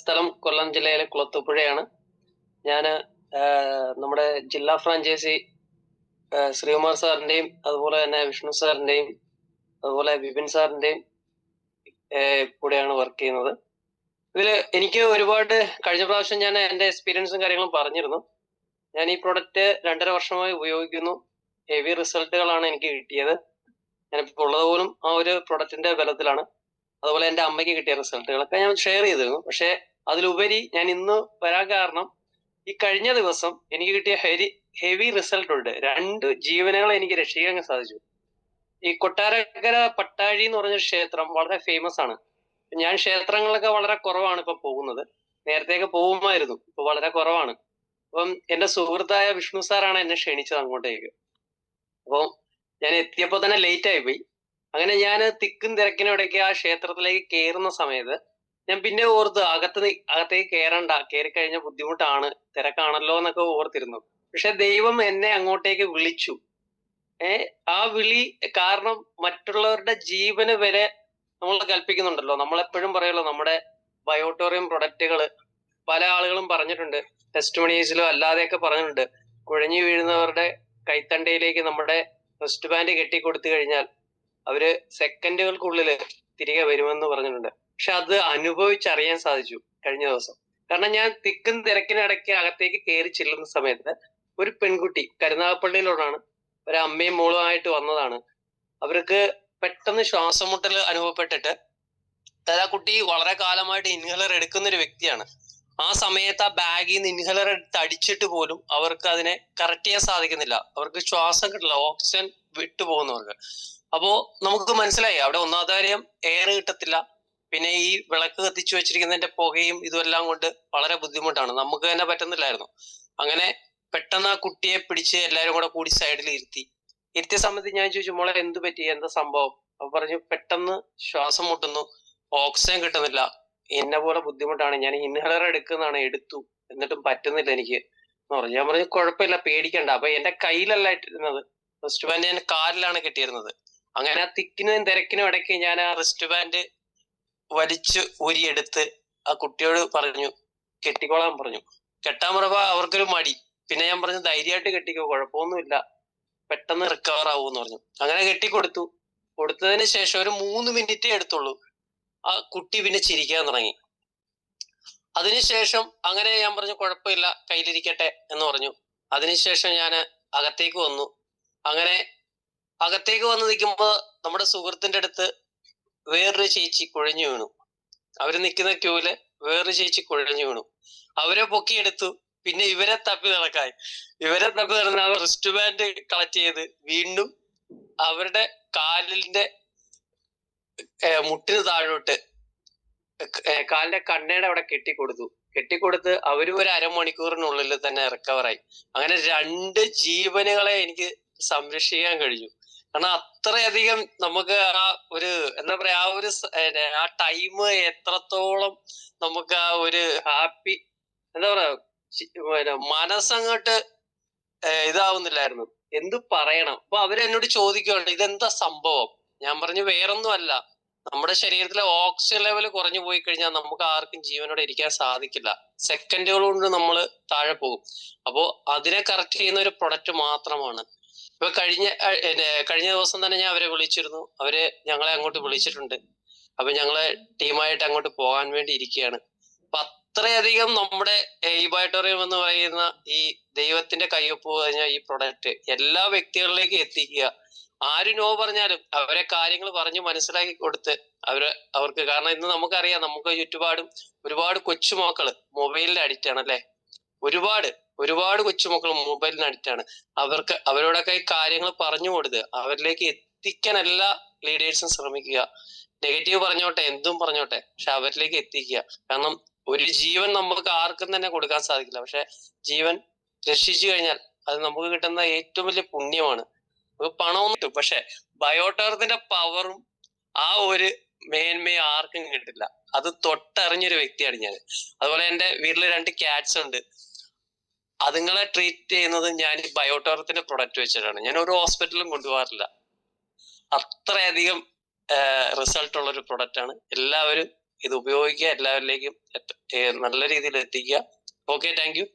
സ്ഥലം കൊല്ലം ജില്ലയിലെ കുളത്തൂപ്പുഴയാണ്. ഞാൻ നമ്മുടെ ജില്ലാ ഫ്രാഞ്ചൈസി ശ്രീകുമാർ സാറിന്റെയും അതുപോലെ തന്നെ വിഷ്ണു സാറിന്റെയും അതുപോലെ വിപിൻ സാറിന്റെയും കൂടെയാണ് വർക്ക് ചെയ്യുന്നത്. ഇതിൽ എനിക്ക് ഒരുപാട് കഴിഞ്ഞ പ്രാവശ്യം ഞാൻ എന്റെ എക്സ്പീരിയൻസും കാര്യങ്ങളും പറഞ്ഞിരുന്നു. ഞാൻ ഈ പ്രൊഡക്റ്റ് രണ്ടര വർഷമായി ഉപയോഗിക്കുന്നു. ഹെവി റിസൾട്ടുകളാണ് എനിക്ക് കിട്ടിയത്. ഞാനിപ്പോൾ ഉള്ളത് പോലും ആ ഒരു പ്രൊഡക്റ്റിന്റെ ബലത്തിലാണ്. അതുപോലെ എന്റെ അമ്മയ്ക്ക് കിട്ടിയ റിസൾട്ടുകളൊക്കെ ഞാൻ ഷെയർ ചെയ്തിരുന്നു. പക്ഷേ അതിലുപരി ഞാൻ ഇന്ന് വരാൻ കാരണം ഈ കഴിഞ്ഞ ദിവസം എനിക്ക് കിട്ടിയ ഹെരി ഹെവി റിസൾട്ട് ഉണ്ട്. രണ്ട് ജീവനുകളെ എനിക്ക് രക്ഷിക്കാൻ സാധിച്ചു. ഈ കൊട്ടാരക്കര പട്ടാഴി എന്ന് പറഞ്ഞ ക്ഷേത്രം വളരെ ഫേമസ് ആണ്. ഞാൻ ക്ഷേത്രങ്ങളിലൊക്കെ വളരെ കുറവാണ് ഇപ്പൊ പോകുന്നത്. നേരത്തെയൊക്കെ പോകുമായിരുന്നു. ഇപ്പൊ വളരെ കുറവാണ്. അപ്പം എന്റെ സുഹൃത്തായ വിഷ്ണു സാറാണ് എന്നെ ക്ഷണിച്ചത് അങ്ങോട്ടേക്ക്. അപ്പം ഞാൻ എത്തിയപ്പോ തന്നെ ലേറ്റ് ആയി പോയി. അങ്ങനെ ഞാൻ തിക്കും തിരക്കിനും ഇടയ്ക്ക് ആ ക്ഷേത്രത്തിലേക്ക് കയറുന്ന സമയത്ത് ഞാൻ പിന്നെ ഓർത്ത് അകത്ത് അകത്തേക്ക് കയറണ്ട കയറി കഴിഞ്ഞ ബുദ്ധിമുട്ടാണ് തിരക്കാണല്ലോ എന്നൊക്കെ ഓർത്തിരുന്നു. പക്ഷെ ദൈവം എന്നെ അങ്ങോട്ടേക്ക് വിളിച്ചു. ഏ ആ വിളി കാരണം മറ്റുള്ളവരുടെ ജീവന് വരെ നമ്മൾ കൽപ്പിക്കുന്നുണ്ടല്ലോ. നമ്മളെപ്പോഴും പറയുമല്ലോ നമ്മുടെ ബയോട്ടോറിയം പ്രൊഡക്റ്റുകൾ പല ആളുകളും പറഞ്ഞിട്ടുണ്ട് ടെസ്റ്റ് മണീസിലോ അല്ലാതെയൊക്കെ പറഞ്ഞിട്ടുണ്ട്. കുഴഞ്ഞു വീഴുന്നവരുടെ കൈത്തണ്ടയിലേക്ക് നമ്മുടെ റെസ്റ്റ് ബാൻഡ് കെട്ടി കൊടുത്തു കഴിഞ്ഞാൽ അവർ സെക്കൻഡുകൾക്കുള്ളിൽ തിരികെ വരുമെന്ന് പറഞ്ഞിട്ടുണ്ട്. പക്ഷെ അത് അനുഭവിച്ചറിയാൻ സാധിച്ചു കഴിഞ്ഞ ദിവസം. കാരണം ഞാൻ തിക്കും തിരക്കിനിടയ്ക്ക് അകത്തേക്ക് കയറി ചെല്ലുന്ന സമയത്ത് ഒരു പെൺകുട്ടി കരുനാഗപ്പള്ളിയിലോടാണ്. ഒരു അമ്മയും മോളുമായിട്ട് വന്നതാണ്. അവർക്ക് പെട്ടെന്ന് ശ്വാസം മുട്ടൽ അനുഭവപ്പെട്ടിട്ട് ആ കുട്ടി വളരെ കാലമായിട്ട് ഇൻഹലർ എടുക്കുന്ന ഒരു വ്യക്തിയാണ്. ആ സമയത്ത് ആ ബാഗിൽ നിന്ന് ഇൻഹലർ എടുത്ത് അടിച്ചിട്ട് പോലും അവർക്ക് അതിനെ കറക്റ്റ് ചെയ്യാൻ സാധിക്കുന്നില്ല. അവർക്ക് ശ്വാസം കിട്ടില്ല ഓക്സിജൻ വിട്ടുപോകുന്നവർക്ക് അപ്പോ നമുക്ക് മനസ്സിലായി അവിടെ ഒന്നാമത്തെ കാര്യം എയർ കിട്ടത്തില്ല. പിന്നെ ഈ വിളക്ക് കത്തിച്ചു വെച്ചിരിക്കുന്നതിന്റെ പുകയും ഇതുമെല്ലാം കൊണ്ട് വളരെ ബുദ്ധിമുട്ടാണ്. നമുക്ക് തന്നെ പറ്റുന്നില്ലായിരുന്നു. അങ്ങനെ പെട്ടെന്ന് ആ കുട്ടിയെ പിടിച്ച് എല്ലാവരും കൂടെ കൂടി സൈഡിൽ ഇരുത്തി. ഇരുത്തിയ സമയത്ത് ഞാൻ ചോദിച്ചു മോളെ എന്ത് പറ്റി? എന്താ സംഭവം? അപ്പൊ പറഞ്ഞു പെട്ടെന്ന് ശ്വാസം മുട്ടുന്നു. ഓക്സിജൻ കിട്ടുന്നില്ല. എന്നെ പോലെ ബുദ്ധിമുട്ടാണ്. ഞാൻ ഇൻഹലർ എടുക്കുന്നതാണ് എടുത്തു. എന്നിട്ടും പറ്റുന്നില്ല എനിക്ക്. എന്ന് പറഞ്ഞു. ഞാൻ പറഞ്ഞു കുഴപ്പമില്ല പേടിക്കണ്ട. അപ്പൊ എന്റെ കയ്യിലല്ല ഇട്ടിരുന്നത്. റിസ്റ്റ് ബാൻഡ് ഞാൻ കാലിലാണ് കിട്ടിയിരുന്നത്. അങ്ങനെ ആ തിക്കിനും തിരക്കിനും ഇടയ്ക്ക് ഞാൻ ആ റിസ്റ്റ് ബാൻഡ് വലിച്ച് ഊരിയെടുത്ത് ആ കുട്ടിയോട് പറഞ്ഞു കെട്ടിക്കോളാൻ പറഞ്ഞു. കെട്ടാൻ പറയുമ്പോ അവർക്കൊരു മടി. പിന്നെ ഞാൻ പറഞ്ഞു ധൈര്യമായിട്ട് കെട്ടിക്കോ കുഴപ്പമൊന്നുമില്ല. പെട്ടെന്ന് റിക്കവർ ആവൂന്ന് പറഞ്ഞു. അങ്ങനെ കെട്ടിക്കൊടുത്തു. കൊടുത്തതിന് ശേഷം ഒരു മൂന്ന് മിനിറ്റേ എടുത്തുള്ളൂ. ആ കുട്ടി പിന്നെ ചിരിക്കാൻ തുടങ്ങി. അതിനുശേഷം അങ്ങനെ ഞാൻ പറഞ്ഞു കുഴപ്പമില്ല കയ്യിലിരിക്കട്ടെ എന്ന് പറഞ്ഞു. അതിനുശേഷം ഞാൻ അകത്തേക്ക് വന്നു. അങ്ങനെ അകത്തേക്ക് വന്ന് നിൽക്കുമ്പോ നമ്മുടെ സുഹൃത്തിന്റെ അടുത്ത് വേറൊരു ചേച്ചി കുഴഞ്ഞു വീണു. അവർ നിൽക്കുന്ന ക്യൂവിൽ വേറൊരു ചേച്ചി കുഴഞ്ഞു വീണു. അവരെ പൊക്കിയെടുത്തു. പിന്നെ ഇവരെ തപ്പി നടക്കായി ഇവരെ തപ്പി നടന്ന റിസ്റ്റ് ബാൻഡ് കളക്ട് ചെയ്ത് വീണ്ടും അവരുടെ കാലിന്റെ മുട്ടിന് താഴോട്ട്. കാലിന്റെ കണ്ണയുടെ അവിടെ കെട്ടിക്കൊടുത്തു. കെട്ടിക്കൊടുത്ത് അവരും ഒരു അരമണിക്കൂറിനുള്ളിൽ തന്നെ റിക്കവറായി. അങ്ങനെ രണ്ട് ജീവനുകളെ എനിക്ക് സംരക്ഷിക്കാൻ കഴിഞ്ഞു. കാരണം അത്രയധികം നമുക്ക് ആ ഒരു എന്താ പറയാ ആ ഒരു ആ ടൈം എത്രത്തോളം നമുക്ക് ആ ഒരു ഹാപ്പി എന്താ പറയാ മനസ്സങ്ങോട്ട് ഇതാവുന്നില്ലായിരുന്നു. എന്ത് പറയണം? അപ്പൊ അവരെന്നോട് ചോദിക്കുകയാണ് ഇതെന്താ സംഭവം? ഞാൻ പറഞ്ഞു വേറൊന്നും അല്ല നമ്മുടെ ശരീരത്തിലെ ഓക്സിജൻ ലെവൽ കുറഞ്ഞു പോയി കഴിഞ്ഞാൽ നമുക്ക് ആർക്കും ജീവനോടെ ഇരിക്കാൻ സാധിക്കില്ല. സെക്കൻഡുകൾ കൊണ്ട് നമ്മൾ താഴെ പോകും. അപ്പോൾ അതിനെ കറക്റ്റ് ചെയ്യുന്ന ഒരു പ്രൊഡക്റ്റ് മാത്രമാണ്. ഇപ്പൊ കഴിഞ്ഞ കഴിഞ്ഞ ദിവസം തന്നെ ഞാൻ അവരെ വിളിച്ചിരുന്നു. അവർ ഞങ്ങളെ അങ്ങോട്ട് വിളിച്ചിട്ടുണ്ട്. അപ്പൊ ഞങ്ങളെ ടീമായിട്ട് അങ്ങോട്ട് പോകാൻ വേണ്ടി ഇരിക്കുകയാണ്. അപ്പൊ അത്രയധികം നമ്മുടെ ഈ ബയോട്ടോറിയം എന്ന് പറയുന്ന ഈ ദൈവത്തിന്റെ കയ്യൊപ്പ് പറഞ്ഞ ഈ പ്രൊഡക്റ്റ് എല്ലാ വ്യക്തികളിലേക്കും എത്തിക്കുക. ആര് നോ പറഞ്ഞാലും അവരെ കാര്യങ്ങൾ പറഞ്ഞ് മനസ്സിലാക്കി കൊടുത്ത് അവർ അവർക്ക് കാരണം ഇന്ന് നമുക്കറിയാം നമുക്ക് ചുറ്റുപാടും ഒരുപാട് കൊച്ചുമക്കൾ മൊബൈലിൽ അഡിക്റ്റ് ആണ് അല്ലെ? ഒരുപാട് ഒരുപാട് കൊച്ചുമക്കൾ മൊബൈലിന് അഡിക്റ്റ് ആണ്. അവർക്ക് അവരോടൊക്കെ കാര്യങ്ങൾ പറഞ്ഞു കൊടുത്ത് അവരിലേക്ക് എത്തിക്കാൻ എല്ലാ ലീഡേഴ്സും ശ്രമിക്കുക. നെഗറ്റീവ് പറഞ്ഞോട്ടെ എന്തും പറഞ്ഞോട്ടെ പക്ഷെ അവരിലേക്ക് എത്തിക്കുക. കാരണം ഒരു ജീവൻ നമുക്ക് ആർക്കും തന്നെ കൊടുക്കാൻ സാധിക്കില്ല. പക്ഷെ ജീവൻ രക്ഷിച്ചു കഴിഞ്ഞാൽ അത് നമുക്ക് കിട്ടുന്ന ഏറ്റവും വലിയ പുണ്യമാണ്. നമുക്ക് പണമൊന്നും കിട്ടും. പക്ഷെ ബയോടെർത്തിന്റെ പവറും ആ ഒരു മേന്മയും ആർക്കും കിട്ടില്ല. അത് തൊട്ടറിഞ്ഞൊരു വ്യക്തിയാണ് ഞാൻ. അതുപോലെ എന്റെ വീട്ടിൽ രണ്ട് ക്യാറ്റ്സ് ഉണ്ട്. അതുങ്ങളെ ട്രീറ്റ് ചെയ്യുന്നത് ഞാൻ ബയോടെർത്തിന്റെ പ്രൊഡക്റ്റ് വെച്ചിട്ടാണ്. ഞാൻ ഒരു ഹോസ്പിറ്റലും കൊണ്ടുപോകാറില്ല. അത്രയധികം റിസൾട്ട് ഉള്ള ഒരു പ്രൊഡക്റ്റ് ആണ്. എല്ലാവരും ഇത് ഉപയോഗിക്കുക എല്ലാവരിലേക്കും നല്ല രീതിയിൽ എത്തിക്കുക. Okay thank you